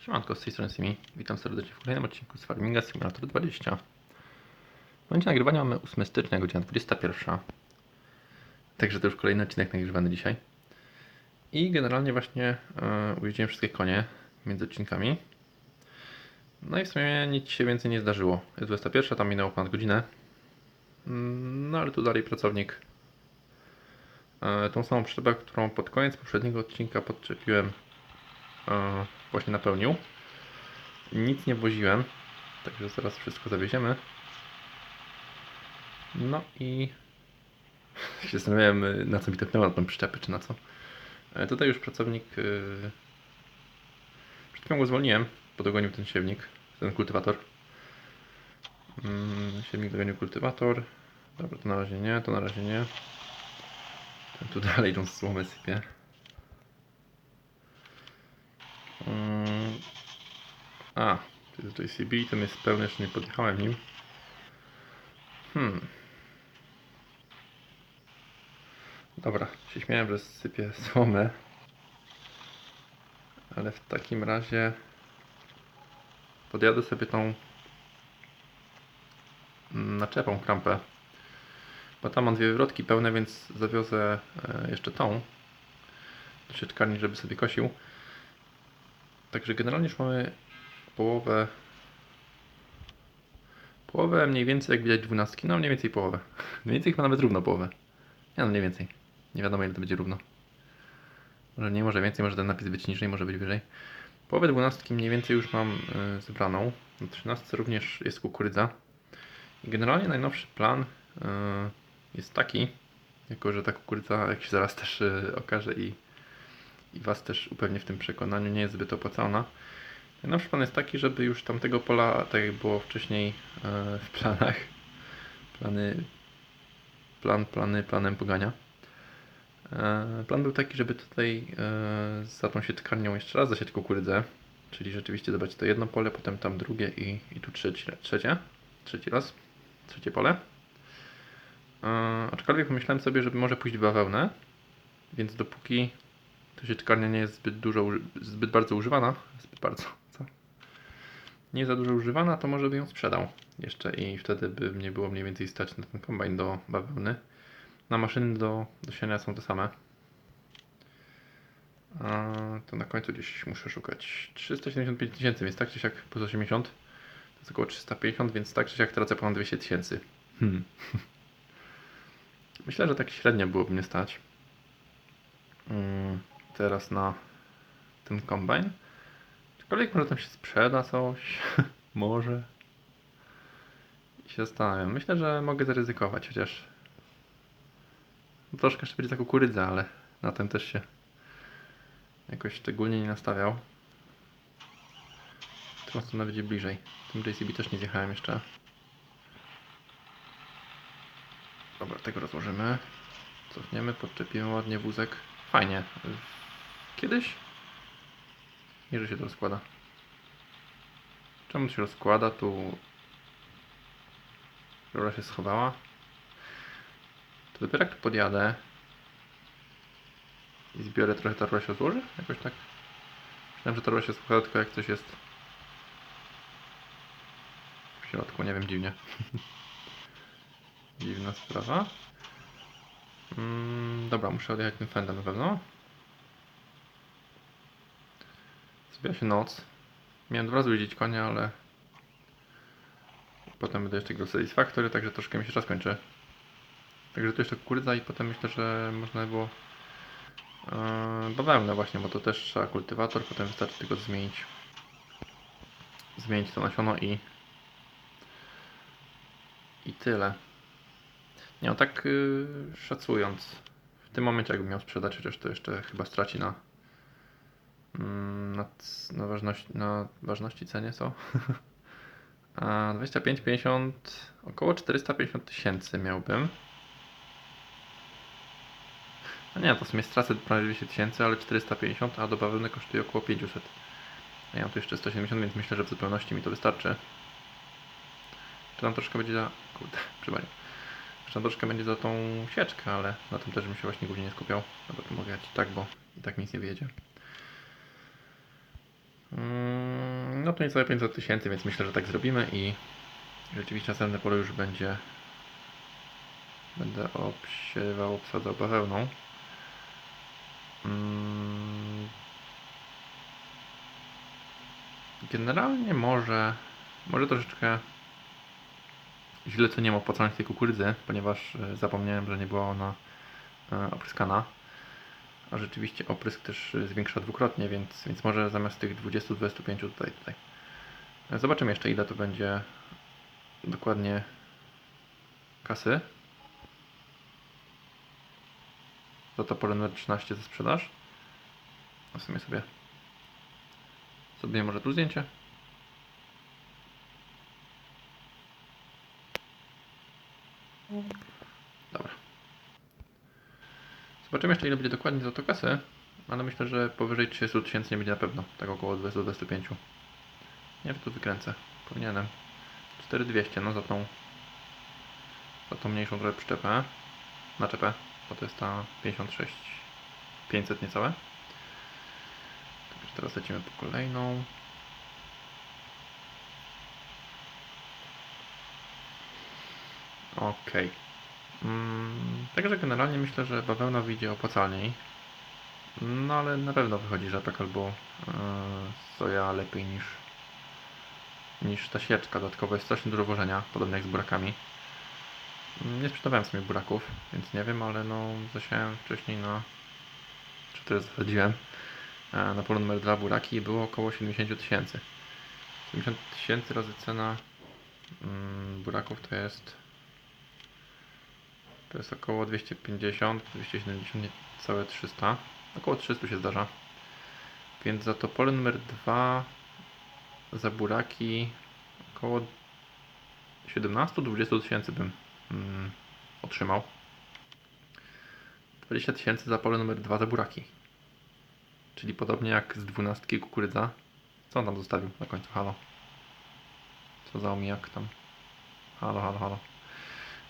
Siemanko, z tej strony Simi. Witam serdecznie w kolejnym odcinku z Farminga Simulator 20. W momencie nagrywania mamy 8 stycznia, godzina 21. Także to już kolejny odcinek nagrywany dzisiaj. I generalnie właśnie e, ujeździłem wszystkie konie między odcinkami. No i w sumie nic się więcej nie zdarzyło. Jest 21, tam minęło ponad godzinę. Mm, No ale tu dalej pracownik e, tą samą przyczepę, którą pod koniec poprzedniego odcinka podczepiłem e, właśnie napełnił. Nic nie woziłem, także zaraz wszystko zawieziemy. No i się zastanawiałem, y, na co mi tepnęła na tą przyczepę, czy na co. E, Tutaj już pracownik. Yy... Przed chwilą go zwolniłem, bo dogonił ten siewnik, ten kultywator. Mm, siewnik dogonił kultywator. Dobra, to na razie nie, to na razie nie. Tu dalej tą słomę sypie. A, to jest JCB, ten jest pełny, jeszcze nie podjechałem nim. Hmm. Dobra, się śmiałem, że sypię słomę. Ale w takim razie podjadę sobie tą naczepą krampę. Bo tam mam dwie wywrotki pełne, więc zawiozę e, jeszcze tą do żeby sobie kosił. Także generalnie już mamy połowę. Połowę mniej więcej, jak widać, dwunastki. No mniej więcej połowę. Mniej więcej chyba nawet równo połowę. Nie no, mniej więcej. Nie wiadomo ile to będzie równo. Może nie, może więcej, może ten napis być niżej, może być wyżej. Połowę dwunastki mniej więcej już mam y, zebraną. Na trzynastce również jest kukurydza. I generalnie najnowszy plan y, jest taki, jako że ta kukurydza, jak się zaraz też y, okaże i i Was też upewnię w tym przekonaniu, nie jest zbyt opłacalna. Najnowszy plan jest taki, żeby już tamtego pola, tak jak było wcześniej e, w planach, plany, plan, plany, planem pogania. E, Plan był taki, żeby tutaj e, za tą sieczkarnią jeszcze raz zasiać kukurydzę, czyli rzeczywiście zobaczyć to jedno pole, potem tam drugie i, i tu trzeci, trzecie, trzeci raz, trzecie pole. Aczkolwiek pomyślałem sobie, żeby może pójść w bawełnę, więc dopóki ta sieczkarnia nie jest zbyt dużo, zbyt bardzo używana, zbyt bardzo? Nie za dużo używana, to może by ją sprzedał jeszcze i wtedy by mnie było mniej więcej stać na ten kombajn do bawełny. Na maszyny do, do siania są te same. A to na końcu gdzieś muszę szukać 375 tysięcy, więc tak czy siak plus 80 to jest około 350, więc tak czy siak tracę ponad 200 tysięcy. Hmm. Myślę, że tak średnio byłoby mnie stać. Mm, teraz na ten kombajn. Aczkolwiek może tam się sprzeda coś. może. I się zastanawiam. Myślę, że mogę zaryzykować, chociaż troszkę jeszcze będzie ta kukurydza, ale na tym też się jakoś szczególnie nie nastawiał. Którą stronę będzie bliżej. Tym JCB też nie zjechałem jeszcze. Dobra, tego rozłożymy. Cofniemy, podczepimy ładnie wózek. Fajnie. Kiedyś? Nie, że się to rozkłada. Czemu się rozkłada? Tu rura się schowała. To dopiero jak tu podjadę i zbiorę trochę, ta rura się złoży? Jakoś tak. Myślałem, że ta rura się składa tylko jak coś jest w środku. Nie wiem, dziwnie. Dziwna sprawa. Mm, dobra, muszę odjechać tym fendem na pewno. Zbiera się noc. Miałem dwa razy konia, ale potem będę jeszcze grał Satisfactory, także troszkę mi się czas kończy. Także tu jeszcze kukurydza i potem myślę, że można by było yy, bawełnę właśnie, bo to też trzeba kultywator, potem wystarczy tylko zmienić zmienić to nasiono i i tyle. Nie, no tak yy, szacując, w tym momencie jakbym miał sprzedać, to jeszcze chyba straci na, na, c- na, ważności, na ważności cenie, co? A 25, 50, około 450 tysięcy miałbym. No nie, to w sumie stracę prawie 200 tysięcy, ale 450, a do bawełny kosztuje około 500. A ja mam tu jeszcze 170, więc myślę, że w zupełności mi to wystarczy. Czy tam troszkę będzie za... Kurde, przybanie. Czy tam troszkę będzie za tą sieczkę, ale na tym też bym się właśnie głównie nie skupiał. Dobra, to mogę tak, bo i tak nic nie wyjedzie. Mm, No to niecałe 500 tysięcy, więc myślę, że tak zrobimy i rzeczywiście następne pole już będzie będę obsiewał, obsadzał bawełną. Mm. Generalnie może, może troszeczkę źle ceniłem opłacalność tej kukurydzy, ponieważ e, zapomniałem, że nie była ona e, opryskana. A rzeczywiście oprysk też zwiększa dwukrotnie, więc, więc może zamiast tych 20-25 tutaj, tutaj. Zobaczymy jeszcze ile to będzie dokładnie kasy. Za to pole numer 13 za sprzedaż. W sumie sobie sobie może tu zdjęcie. Zobaczymy jeszcze ile będzie dokładnie za to kasy, ale myślę, że powyżej 30 tysięcy nie będzie na pewno, tak około 20-25. Nie, że tu wykręcę. Powinienem. 4200, no za tą za tą mniejszą trochę przyczepę. Naczepę, bo to jest ta 56 500 niecałe. Także teraz lecimy po kolejną. Okej. Mm, także generalnie myślę, że bawełna wyjdzie opłacalniej. No ale na pewno wychodzi rzepek albo soja lepiej niż niż ta sieczka. Dodatkowo jest strasznie dużo włożenia, podobnie jak z burakami. Mm, Nie sprzedawałem sobie buraków, więc nie wiem, ale no zasiałem wcześniej na... Czy to zasadziłem? E, Na polu numer 2 buraki i było około 70 tysięcy. 70 tysięcy razy cena mm, buraków to jest to jest około 250, 270, całe 300. Około 300 się zdarza. Więc za to pole numer 2 za buraki około 17-20 tysięcy bym mm, otrzymał. 20 tysięcy za pole numer 2 za buraki. Czyli podobnie jak z 12 kukurydza. Co on tam zostawił na końcu? Halo. Co za omijak tam? Halo, halo, halo.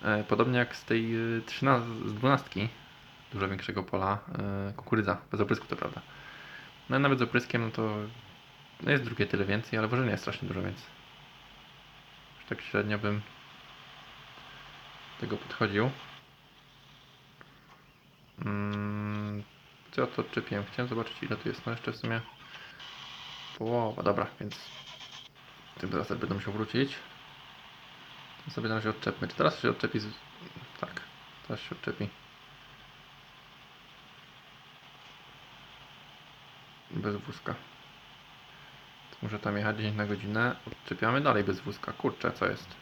E, Podobnie jak z tej y, 13, z 12 dużo większego pola e, kukurydza, bez oprysku to prawda. No i nawet z opryskiem no to no jest drugie tyle więcej, ale włożenia jest strasznie dużo, więc już tak średnio bym tego podchodził. Mm, co ja to odczepiłem? Chciałem zobaczyć ile tu jest, no jeszcze w sumie połowa, dobra, więc tym teraz będę musiał wrócić. Sobie na odczepmy. Czy teraz się odczepi z... Tak, teraz się odczepi. Bez wózka. To muszę tam jechać 10 na godzinę. Odczepiamy dalej bez wózka. Kurczę, co jest?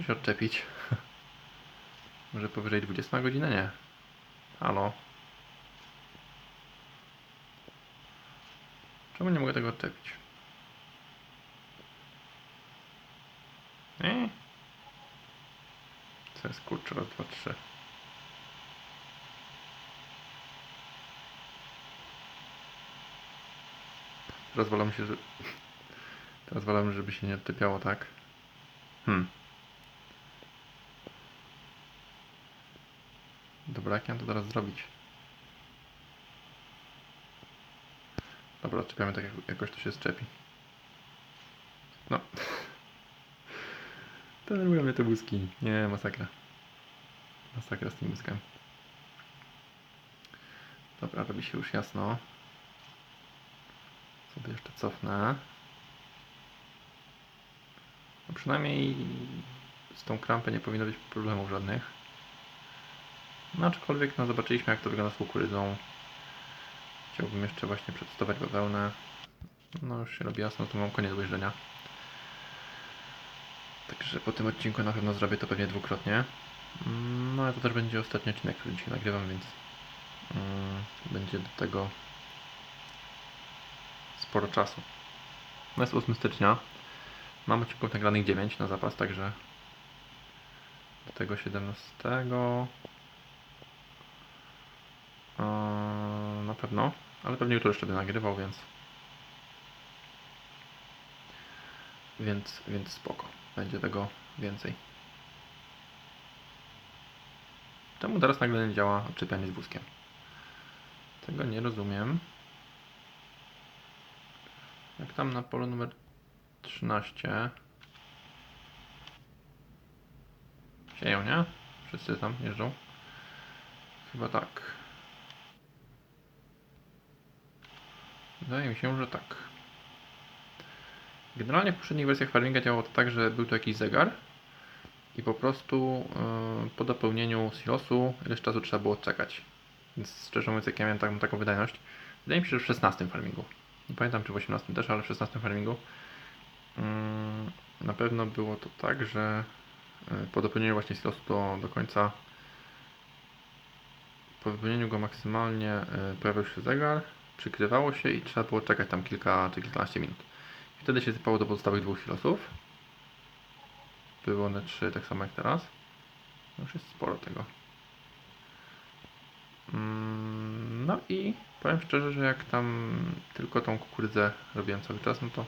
Mogę się odczepić? Może powyżej 20 na godzinę? Nie. Halo. Czemu nie mogę tego odczepić? Nie? Co jest kurczę, raz, dwa, trzy. Wolę się, że... Teraz wolę, żeby się nie odczepiało, tak? Hmm. Dobra, jak ja to teraz zrobić? Dobra, odczepiamy tak, jak jakoś to się zczepi. No. Denerwują mnie te wózki. Nie, masakra. Masakra z tym wózkiem. Dobra, robi się już jasno. Sobie jeszcze cofnę. No przynajmniej z tą krampę nie powinno być problemów żadnych. No aczkolwiek no, zobaczyliśmy jak to wygląda z kukurydzą. Chciałbym jeszcze właśnie przetestować bawełnę. No już się robi jasno, to mam koniec ujrzenia. Także po tym odcinku na pewno zrobię to pewnie dwukrotnie. Mm, No ale to też będzie ostatni odcinek, który dzisiaj nagrywam, więc mm, będzie do tego sporo czasu. No jest 8 stycznia. Mam odcinków nagranych 9 na zapas, także do tego 17. Eee, na pewno, ale pewnie jutro jeszcze będę nagrywał, więc więc, więc spoko. Będzie tego więcej. Czemu teraz nagle nie działa odczepianie z wózkiem? Tego nie rozumiem. Jak tam na polu numer 13 Sieją, nie? Wszyscy tam jeżdżą. Chyba tak. Wydaje mi się, że tak. Generalnie w poprzednich wersjach Farminga działało to tak, że był to jakiś zegar i po prostu yy, po dopełnieniu silosu ileś czasu trzeba było czekać. Więc szczerze mówiąc, jak ja miałem taką, taką wydajność, wydaje mi się, że w 16 farmingu. Nie pamiętam czy w 18 też, ale w 16 farmingu yy, na pewno było to tak, że yy, po dopełnieniu właśnie silosu do, do końca po wypełnieniu go maksymalnie yy, pojawił się zegar, przykrywało się i trzeba było czekać tam kilka czy kilkanaście minut. I wtedy się sypało do pozostałych dwóch silosów. Były one trzy, tak samo jak teraz. No Już jest sporo tego. Mm, No i powiem szczerze, że jak tam tylko tą kukurydzę robiłem cały czas, no to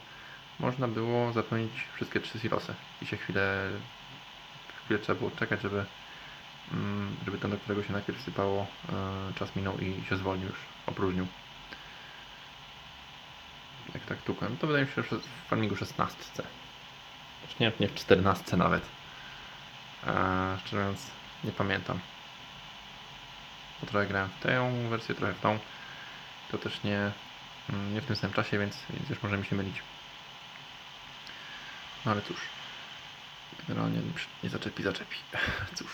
można było zapełnić wszystkie trzy silosy. I się chwilę, chwilę trzeba było czekać, żeby, mm, żeby ten, do którego się najpierw sypało, e, czas minął i się zwolnił już, opróżnił. Tak tukłem, to wydaje mi się, że w farmingu 16. Znaczy nie, nie w 14 nawet. Eee, szczerze mówiąc, nie pamiętam. Bo trochę grałem w tę wersję, trochę w tą. To też nie, mm, nie w tym samym czasie, więc, więc już możemy się mylić. No ale cóż. Generalnie nie zaczepi, zaczepi. Cóż.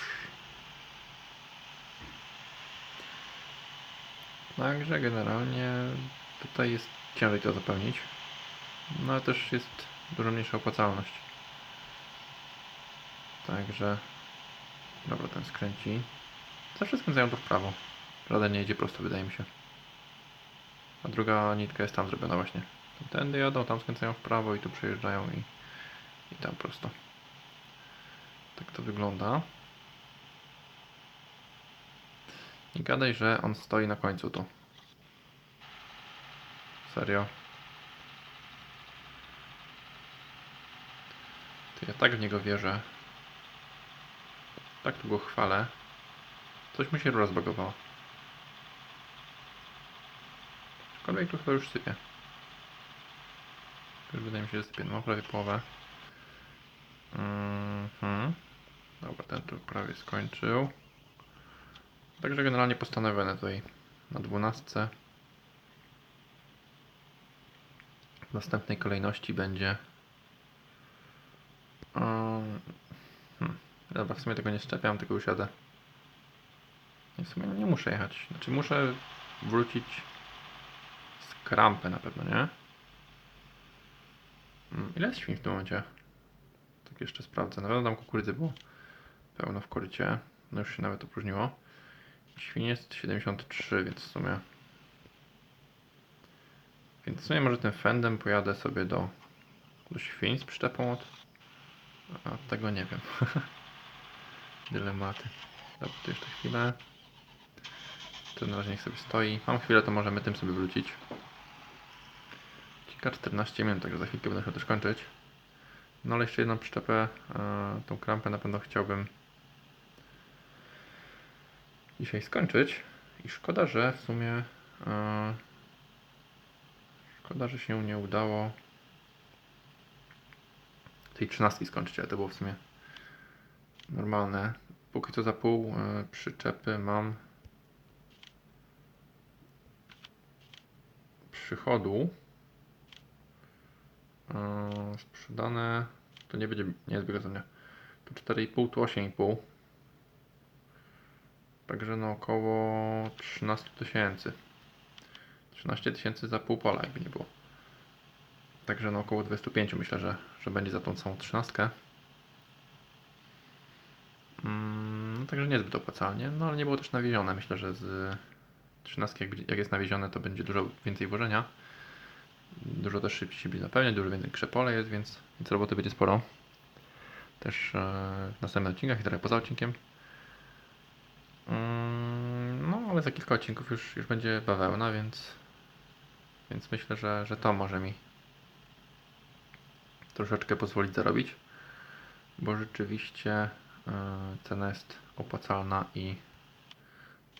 Także generalnie tutaj jest ciężej to zapełnić. No ale też jest dużo mniejsza opłacalność. Także dobra, ten skręci. Zawsze skręcają to w prawo. Żaden nie idzie prosto, wydaje mi się. A druga nitka jest tam zrobiona właśnie. Tędy jadą, tam skręcają w prawo i tu przejeżdżają i, i tam prosto. Tak to wygląda. I gadaj, że on stoi na końcu tu. Serio? To ja tak w niego wierzę. Tak tu go chwalę. Coś mi się rozbagowało. Aczkolwiek chyba już sypie. Już wydaje mi się, że sypie. No prawie połowę. Mhm. Dobra, ten tu prawie skończył. Także generalnie postanowione tutaj na 12. W następnej kolejności będzie. Hmm. Dobra, w sumie tego nie szczepiam, tylko już jadę. I w sumie nie muszę jechać. Znaczy muszę wrócić z krampy na pewno, nie? Mm, Ile jest świń w tym momencie? Tak jeszcze sprawdzę. Na pewno tam kukurydzy było pełno w korycie. No już się nawet opróżniło. Świń jest 73, więc w sumie... Więc w sumie może tym fendem pojadę sobie do, do świń z przyczepą od... A tego nie wiem. Dylematy. Dobra, to jeszcze chwilę. To na razie niech sobie stoi. Mam chwilę, to możemy tym sobie wrócić. Kilka 14 minut, także za chwilkę będę chciał też kończyć. No ale jeszcze jedną przyczepę, e, tą krampę na pewno chciałbym dzisiaj skończyć. I szkoda, że w sumie e, szkoda, że się nie udało tej 13 skończyć, ale to było w sumie normalne. Póki co za pół e, przyczepy mam przychodu. E, sprzedane to nie będzie, nie jest wygodzenia. Tu 4,5, tu 8,5. Także na około 13 tysięcy. 13 tysięcy za pół pola, jakby nie było. Także na około 25 myślę, że, że będzie za tą całą trzynastkę. Mm, no także niezbyt opłacalnie, no ale nie było też nawiezione. Myślę, że z 13 jak, jak jest nawiezione, to będzie dużo więcej włożenia. Dużo też szybciej będzie napełniać, dużo więcej krzepole jest, więc, więc roboty będzie sporo. Też e, w następnych odcinkach i trochę poza odcinkiem. Mm, no ale za kilka odcinków już, już będzie bawełna, więc, więc myślę, że, że to może mi troszeczkę pozwolić zarobić, bo rzeczywiście e, cena jest opłacalna i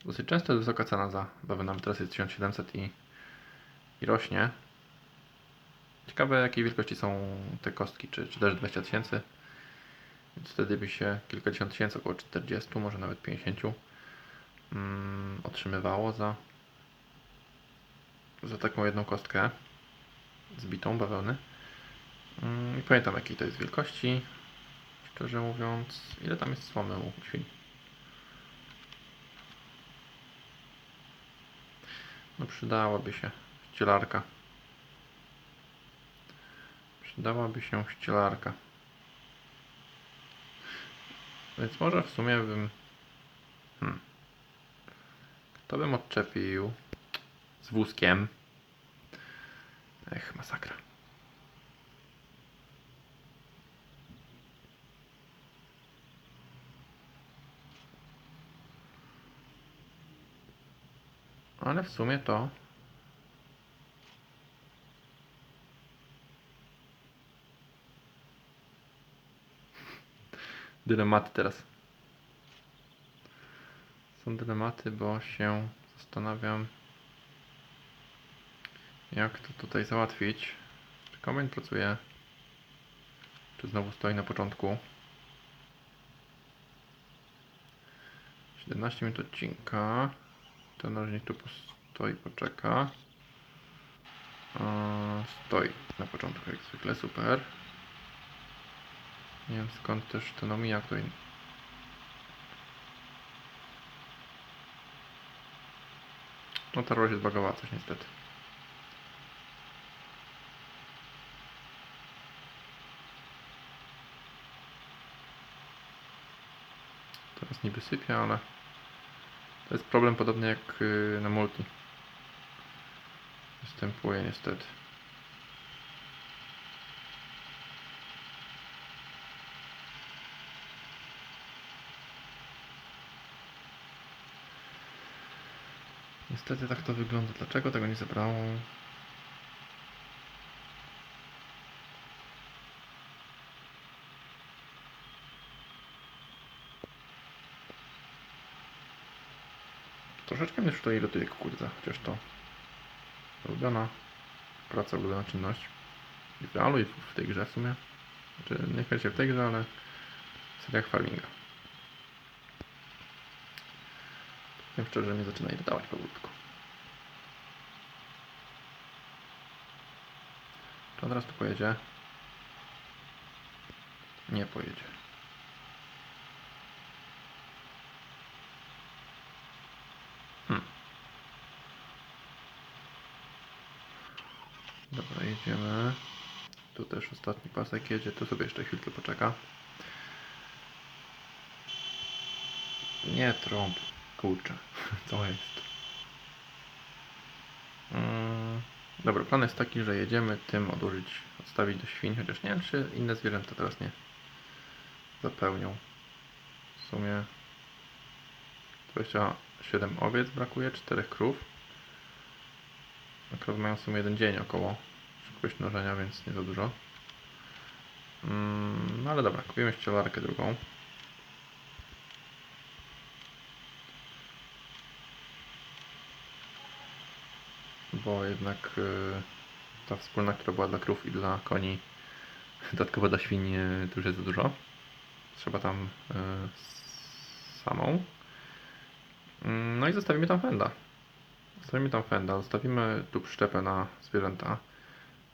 Dosyć często jest wysoka cena za baweł, nawet teraz jest 1700 i, i rośnie. Ciekawe jakiej wielkości są te kostki, czy, czy też 20 tysięcy. Więc wtedy by się kilkadziesiąt tysięcy, około 40, może nawet 50 mm, otrzymywało za, za taką jedną kostkę zbitą bawełny. Mm, Nie pamiętam jakiej to jest wielkości. Szczerze mówiąc, ile tam jest słomy u świń? No przydałaby się ścielarka. Przydałaby się ścielarka. Więc może w sumie bym... Hmm. Kto bym odczepił z wózkiem? Ech, masakra. Ale w sumie to. Dylematy teraz. Są dylematy, bo się zastanawiam, jak to tutaj załatwić. Czy kombajn pracuje? Czy znowu stoi na początku? 17 minut odcinka. Ten narzędzik tu stoi, poczeka. Eee, Stoi na początku, jak zwykle, super. Nie wiem skąd też ten omijak tutaj. No ta rola się zbagowała coś niestety. Teraz niby sypia, ale to jest problem podobny jak y, na multi. Występuje niestety. Niestety tak to wygląda. Dlaczego tego nie zabrało? Troszeczkę mnie już tutaj irytuje kukurydza, chociaż to ulubiona praca, ulubiona czynność. I w realu, i w, tej grze w sumie. Znaczy, niekoniecznie w tej grze, ale w seriach farminga. Powiem szczerze, mnie zaczyna irytować powolutku. Czy on teraz tu pojedzie? Nie pojedzie. Hmm. Dobra, jedziemy. Tu też ostatni pasek jedzie, tu sobie jeszcze chwilkę poczeka. Nie trąb. Kurczę, co jest? Mm, Dobra, plan jest taki, że jedziemy tym odłożyć, odstawić do świń, chociaż nie wiem, czy inne zwierzęta teraz nie zapełnią. W sumie 27 owiec brakuje, 4 krów. Krowy mają w sumie jeden dzień około szybkość mnożenia, więc nie za dużo. Mm, no ale dobra, kupimy ścielarkę drugą. bo jednak y, ta wspólna, która była dla krów i dla koni, dodatkowo dla świń, y, to już jest za dużo. Trzeba tam y, samą. Mm, No i zostawimy tam fenda. Zostawimy tam fenda, zostawimy tu przyczepę na zwierzęta.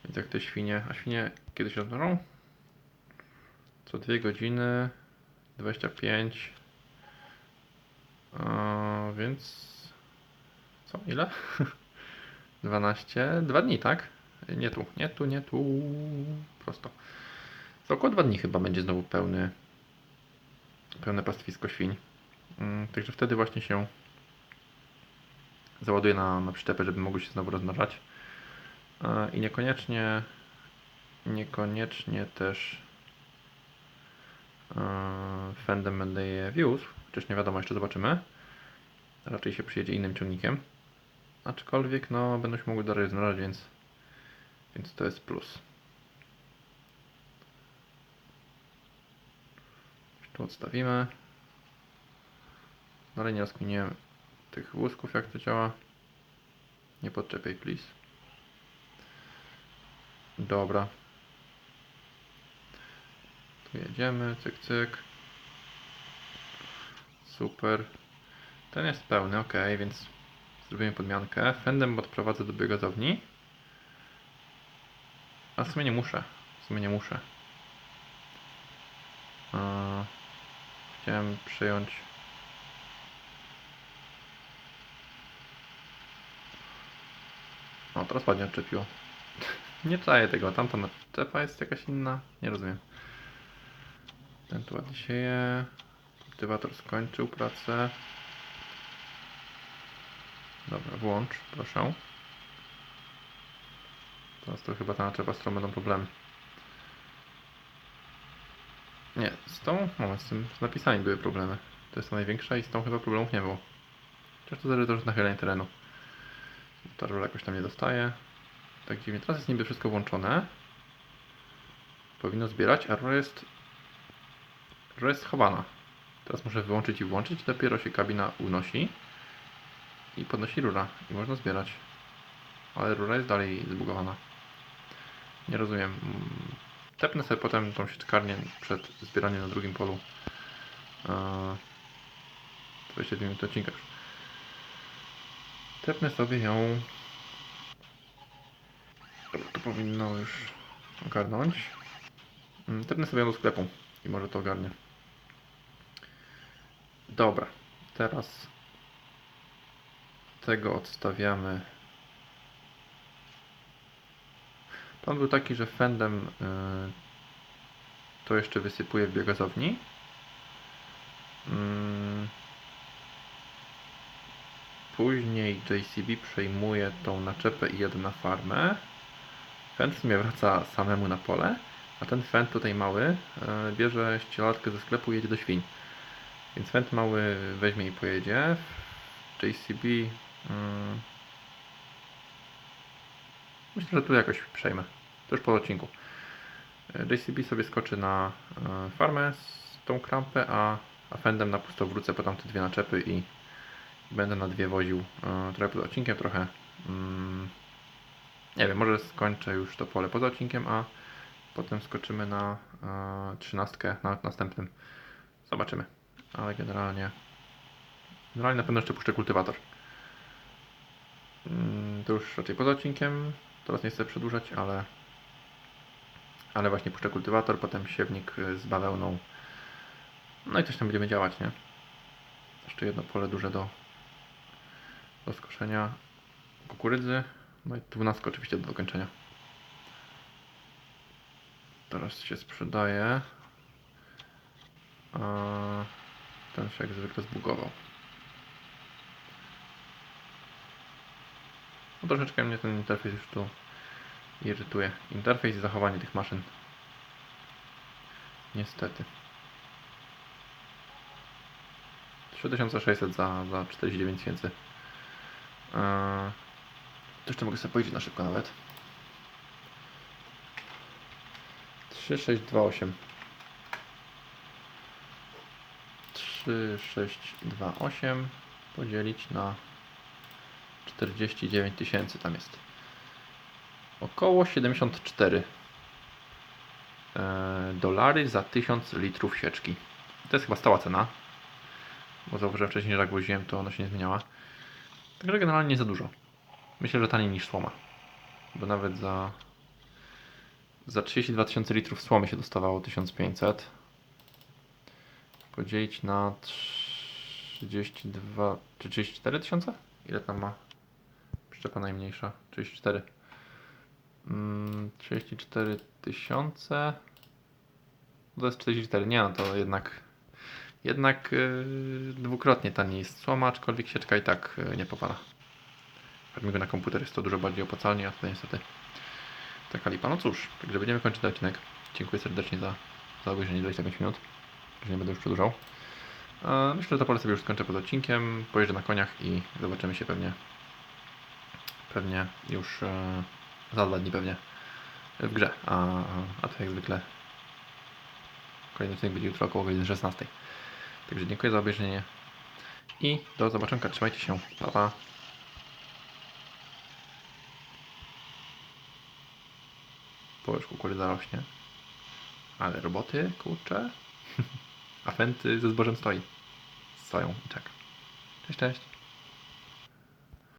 Więc jak te świnie, a świnie kiedy się rozmnożą? Co 2 godziny 25 a, więc co, ile? 12, 2 dni, tak? Nie tu, nie tu, nie tu. Prosto. Za około 2 dni chyba będzie znowu pełny, pełne pastwisko świń. Mm, Także wtedy właśnie się załaduje na, na przyczepę, żeby mogły się znowu rozmnażać. I niekoniecznie, niekoniecznie też e, fendem będę je wiózł. Chociaż nie wiadomo, jeszcze zobaczymy. Raczej się przyjedzie innym ciągnikiem. Aczkolwiek no będą się mogły dalej rozmnażać, więc, więc to jest plus. Tu odstawimy. Dalej nie rozkminiłem tych wózków, jak to działa. Nie podczepiaj, please. Dobra. Tu jedziemy, cyk, cyk. Super. Ten jest pełny, ok, więc zrobimy podmiankę. Fendem odprowadzę do biogazowni. A w sumie nie muszę. W sumie nie muszę. Eee, Chciałem przyjąć. O, teraz ładnie odczepiło. Nie czaję tego, tamta naczepa jest jakaś inna. Nie rozumiem. Ten tu ładnie sieje. Kultywator skończył pracę. Dobra, włącz, proszę. Teraz to chyba ta naczepa, z którą będą problemy. Nie, z tą, moment, z tym z napisami były problemy. To jest ta największa i z tą chyba problemów nie było. Chociaż to zależy też od nachylenia terenu. Ta jakoś tam nie dostaje. Tak dziwnie. Teraz jest niby wszystko włączone. Powinno zbierać, a rura jest... Rura jest schowana. Teraz muszę wyłączyć i włączyć. Dopiero się kabina unosi. I podnosi rura. I można zbierać. Ale rura jest dalej zbugowana. Nie rozumiem. Tepnę sobie potem tą sieczkarnię przed zbieraniem na drugim polu. Eee, 22 minut odcinka już. Tepnę sobie ją. To powinno już ogarnąć. Mm, Tepnę sobie ją do sklepu i może to ogarnie. Dobra, teraz tego odstawiamy. Plan był taki, że fendem y, to jeszcze wysypuję w biogazowni. Mm. Później JCB przejmuje tą naczepę i jedę na farmę. Fend w sumie wraca samemu na pole, a ten fend tutaj mały y, bierze ścielatkę ze sklepu i jedzie do świń. Więc fend mały weźmie i pojedzie. JCB mm, Myślę, że tu jakoś przejmę. To już po odcinku. E, JCB sobie skoczy na e, farmę z tą krampę, a, a fendem na pusto wrócę po tamte dwie naczepy i będę na dwie woził e, trochę poza odcinkiem, trochę mm, nie wiem, może skończę już to pole poza odcinkiem, a potem skoczymy na trzynastkę na następnym. Zobaczymy. Ale generalnie generalnie na pewno jeszcze puszczę kultywator. Mm, To już raczej poza odcinkiem. Teraz nie chcę przedłużać, ale ale właśnie puszczę kultywator, potem siewnik z bawełną. No i coś tam będziemy działać, nie? Jeszcze jedno pole duże do, do skoszenia kukurydzy. No i dwunastka oczywiście do dokończenia. Teraz się sprzedaje. Ten się jak zwykle zbugował. No troszeczkę mnie ten interfejs już tu irytuje. Interfejs i zachowanie tych maszyn. Niestety. 3600 za, za 49 tysięcy. Eee, to mogę sobie powiedzieć na szybko nawet. 3628 3628 podzielić na 49 tysięcy tam jest. Około 74 e, dolary za 1000 litrów sieczki. To jest chyba stała cena. Bo zauważyłem wcześniej, że jak woziłem, to ona się nie zmieniała. Także generalnie nie za dużo. Myślę, że taniej niż słoma. Bo nawet za za 32 tysiące litrów słomy się dostawało 1500. Podzielić na 32 czy 34 tysiące? Ile tam ma? Przyczepa najmniejsza. 34. Mm, 34 tysiące. No To jest 44. Nie no, to jednak jednak yy, dwukrotnie taniej jest słoma, aczkolwiek sieczka i tak yy, nie popala. Farmingu na komputer jest to dużo bardziej opłacalnie, a tutaj niestety taka lipa. No cóż, także będziemy kończyć ten odcinek. Dziękuję serdecznie za, za obejrzenie 25 minut. Że nie będę już przedłużał. Myślę, że to pole sobie już skończę pod odcinkiem. Pojeżdżę na koniach i zobaczymy się pewnie pewnie już e, za dwa dni pewnie w grze. A, a to jak zwykle kolejny odcinek będzie jutro około godziny 16. Także dziękuję za obejrzenie i do zobaczenia. Trzymajcie się. Pa, pa. Po już kukurydza rośnie. Ale roboty, kurczę. A Fenty ze zbożem stoi. Stoją i czeka. Cześć, cześć.